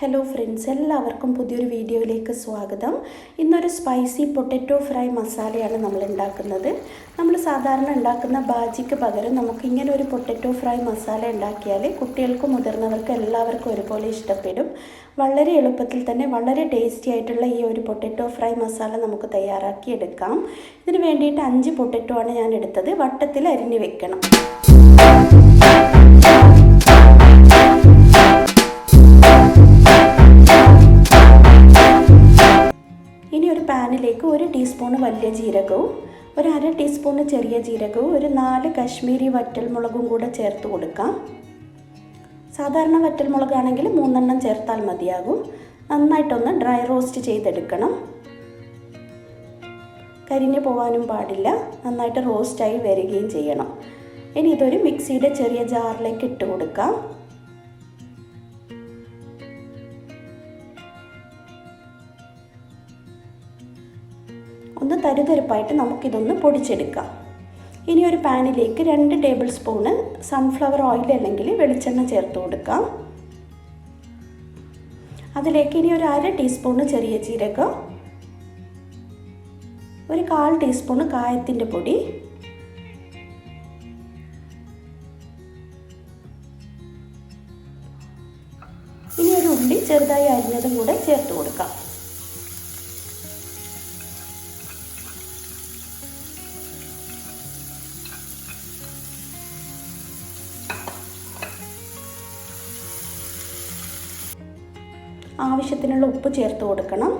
Hello friends എല്ലാവർക്കും പുതിയൊരു വീഡിയോയിലേക്ക് സ്വാഗതം. ഇന്നൊരു സ്പൈസി പൊട്ടറ്റോ ഫ്രൈ മസാലയാണ് നമ്മൾ ഉണ്ടാക്കുന്നത്. നമ്മൾ സാധാരണ ഉണ്ടാക്കുന്ന ബാജിക്ക് പകരം നമുക്ക് ഇങ്ങനെ ഒരു പൊട്ടറ്റോ ഫ്രൈ മസാല ഉണ്ടാക്കിയാൽ കുട്ടികൾക്കും മുതിർന്നവർക്കും എല്ലാവർക്കും ഒരുപോലെ ഇഷ്ടപ്പെടും. വളരെ എളുപ്പത്തിൽ തന്നെ വളരെ ടേസ്റ്റി ആയിട്ടുള്ള ഈ ഒരു പൊട്ടറ്റോ ഫ്രൈ മസാല നമുക്ക് തയ്യാറാക്കി എടുക്കാം. ഇതിന് വേണ്ടിയിട്ട് അഞ്ച് പൊട്ടറ്റോ ആണ് ഞാൻ എടുത്തത്. വട്ടത്തിൽ അരിഞ്ഞു വെക്കണം. ഒരു ടീസ്പൂണ് വലിയ ജീരകവും ഒരു അര ടീസ്പൂണ് ചെറിയ ജീരകവും ഒരു നാല് കശ്മീരി വറ്റൽമുളകും കൂടെ ചേർത്ത് കൊടുക്കാം. സാധാരണ വറ്റൽമുളകാണെങ്കിൽ മൂന്നെണ്ണം ചേർത്താൽ മതിയാകും. നന്നായിട്ടൊന്ന് ഡ്രൈ റോസ്റ്റ് ചെയ്തെടുക്കണം. കരിഞ്ഞു പോകാനും പാടില്ല. നന്നായിട്ട് റോസ്റ്റായി വരികയും ചെയ്യണം. ഇനി ഇതൊരു മിക്സിയുടെ ചെറിയ ജാറിലേക്ക് ഇട്ട് കൊടുക്കാം. ഒന്ന് തരുതരുപ്പായിട്ട് നമുക്കിതൊന്ന് പൊടിച്ചെടുക്കാം. ഇനി ഒരു പാനിലേക്ക് രണ്ട് ടേബിൾ സ്പൂണ് സൺഫ്ലവർ ഓയിൽ അല്ലെങ്കിൽ വെളിച്ചെണ്ണ ചേർത്ത് കൊടുക്കാം. അതിലേക്ക് ഇനി ഒരു അര ടീസ്പൂണ് ചെറിയ ജീരകം ഒരു കാൽ ടീസ്പൂണ് കായത്തിന്റെ പൊടി ഇനി ഒരു ഉള്ളി ചെറുതായി അരിഞ്ഞതും കൂടെ ചേർത്ത് കൊടുക്കാം. ആവശ്യത്തിനുള്ള ഉപ്പ് ചേർത്ത് കൊടുക്കണം.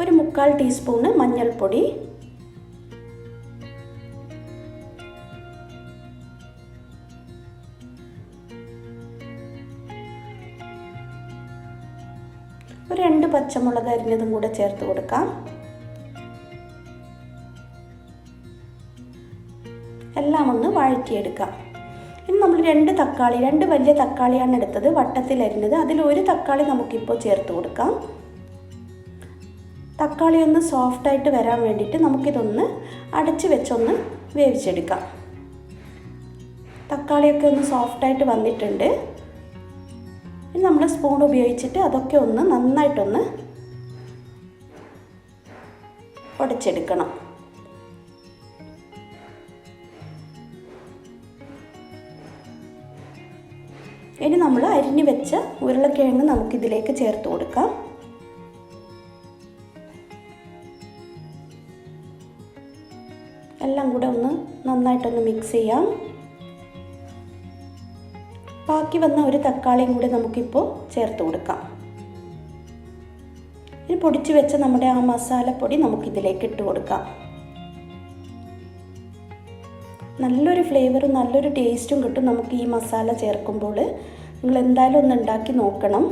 ഒരു മുക്കാൽ ടീസ്പൂണ് മഞ്ഞൾപ്പൊടി. ഒരു രണ്ട് പച്ചമുളക് അരിഞ്ഞതും കൂടെ ചേർത്ത് കൊടുക്കാം. എല്ലാം ഒന്ന് വഴറ്റിയെടുക്കാം. ഇനി നമ്മൾ രണ്ട് തക്കാളി രണ്ട് വലിയ തക്കാളിയാണ് എടുത്തത്. വട്ടത്തിൽ അരിഞ്ഞത് അതിൽ ഒരു തക്കാളി നമുക്കിപ്പോൾ ചേർത്ത് കൊടുക്കാം. തക്കാളി ഒന്ന് സോഫ്റ്റായിട്ട് വരാൻ വേണ്ടിയിട്ട് നമുക്കിതൊന്ന് അടച്ച് വെച്ചൊന്ന് വേവിച്ചെടുക്കാം. തക്കാളിയൊക്കെ ഒന്ന് സോഫ്റ്റായിട്ട് വന്നിട്ടുണ്ട്. ഇനി നമ്മൾ സ്പൂൺ ഉപയോഗിച്ചിട്ട് അതൊക്കെ ഒന്ന് നന്നായിട്ടൊന്ന് ഉടച്ചെടുക്കണം. ഇനി നമ്മൾ അരിഞ്ഞു വെച്ച ഉരുളക്കിഴങ്ങ് നമുക്കിതിലേക്ക് ചേർത്ത് കൊടുക്കാം. എല്ലാം കൂടെ ഒന്ന് നന്നായിട്ടൊന്ന് മിക്സ് ചെയ്യാം. ബാക്കി വന്ന ഒരു തക്കാളിയും കൂടി നമുക്കിപ്പോൾ ചേർത്ത് കൊടുക്കാം. ഇനി പൊടിച്ചു വെച്ച നമ്മുടെ ആ മസാലപ്പൊടി നമുക്കിതിലേക്ക് ഇട്ട് കൊടുക്കാം. നല്ലൊരു ഫ്ലേവറും നല്ലൊരു ടേസ്റ്റും കിട്ടും നമുക്ക് ഈ മസാല ചേർക്കുമ്പോൾ. നിങ്ങൾ എന്തായാലും ഒന്ന് ഉണ്ടാക്കി നോക്കണം.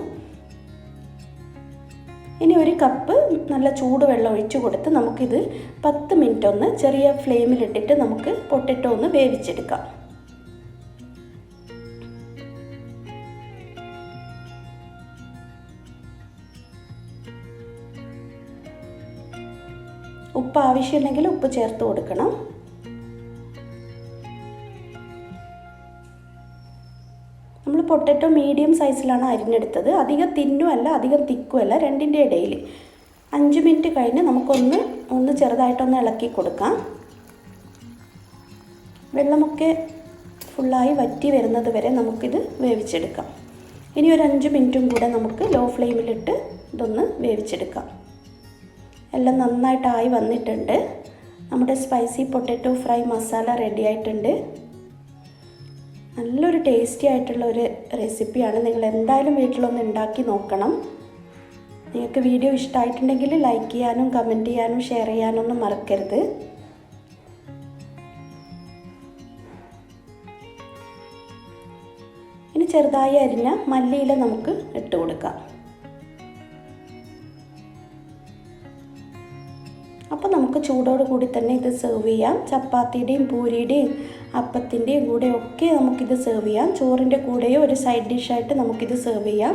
ഇനി ഒരു കപ്പ് നല്ല ചൂടുവെള്ളം ഒഴിച്ചു കൊടുത്ത് നമുക്കിത് പത്ത് മിനിറ്റ് ഒന്ന് ചെറിയ ഫ്ലെയിമിലിട്ടിട്ട് നമുക്ക് പൊട്ടറ്റോ ഒന്ന് വേവിച്ചെടുക്കാം. ഉപ്പ് ആവശ്യമുണ്ടെങ്കിൽ ഉപ്പ് ചേർത്ത് കൊടുക്കണം. പൊട്ടറ്റോ മീഡിയം സൈസിലാണ് അരിഞ്ഞെടുത്തത്. അധികം തിന്നും അല്ല അധികം തിക്കും അല്ല രണ്ടിന്റെ ഇടയിൽ. അഞ്ച് മിനിറ്റ് കഴിഞ്ഞ് നമുക്കൊന്ന് ഒന്ന് ചെറുതായിട്ടൊന്ന് ഇളക്കി കൊടുക്കാം. വെള്ളമൊക്കെ ഫുള്ളായി വറ്റി വരുന്നത് വരെ നമുക്കിത് വേവിച്ചെടുക്കാം. ഇനി ഒരു അഞ്ച് മിനിറ്റും കൂടെ നമുക്ക് ലോ ഫ്ലെയിമിലിട്ട് ഇതൊന്ന് വേവിച്ചെടുക്കാം. എല്ലാം നന്നായിട്ടായി വന്നിട്ടുണ്ട്. നമ്മുടെ spicy potato fry masala ready ആയിട്ടുണ്ട്. നല്ലൊരു ടേസ്റ്റി ആയിട്ടുള്ള ഒരു റെസിപ്പിയാണ് നിങ്ങൾ എന്തായാലും വീട്ടിലൊന്ന് ഉണ്ടാക്കി നോക്കണം. നിങ്ങൾക്ക് വീഡിയോ ഇഷ്ടമായിട്ടുണ്ടെങ്കിൽ ലൈക്ക് ചെയ്യാനും കമന്റ് ചെയ്യാനും ഷെയർ ചെയ്യാനും ഒന്നും മറക്കരുത്. ഇനി ചെറുതായി അരിഞ്ഞ മല്ലിയില നമുക്ക് ഇട്ട് കൊടുക്കാം. അപ്പോൾ നമുക്ക് ചൂടോട് കൂടി തന്നെ ഇത് സെർവ് ചെയ്യാം. ചപ്പാത്തിയുടെയും പൂരിയുടെയും അപ്പത്തിന്റെയും കൂടെ ഒക്കെ നമുക്കിത് സെർവ് ചെയ്യാം. ചോറിന്റെ കൂടെയോ ഒരു സൈഡ് ഡിഷായിട്ട് നമുക്കിത് സെർവ് ചെയ്യാം.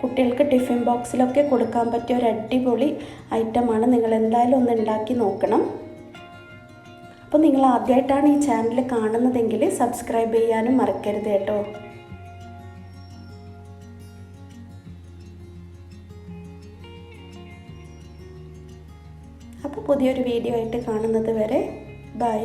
കുട്ടികൾക്ക് ടിഫിൻ ബോക്സിലൊക്കെ കൊടുക്കാൻ പറ്റിയ ഒരു അടിപൊളി ഐറ്റമാണ് നിങ്ങൾ എന്തായാലും ഒന്ന് ഉണ്ടാക്കി നോക്കണം. അപ്പോൾ നിങ്ങൾ ആദ്യമായിട്ടാണ് ഈ ചാനൽ കാണുന്നതെങ്കിൽ സബ്സ്ക്രൈബ് ചെയ്യാനും മറക്കരുത് കേട്ടോ. അപ്പോൾ പുതിയൊരു വീഡിയോ ആയിട്ട് കാണുന്നത് വരെ ബൈ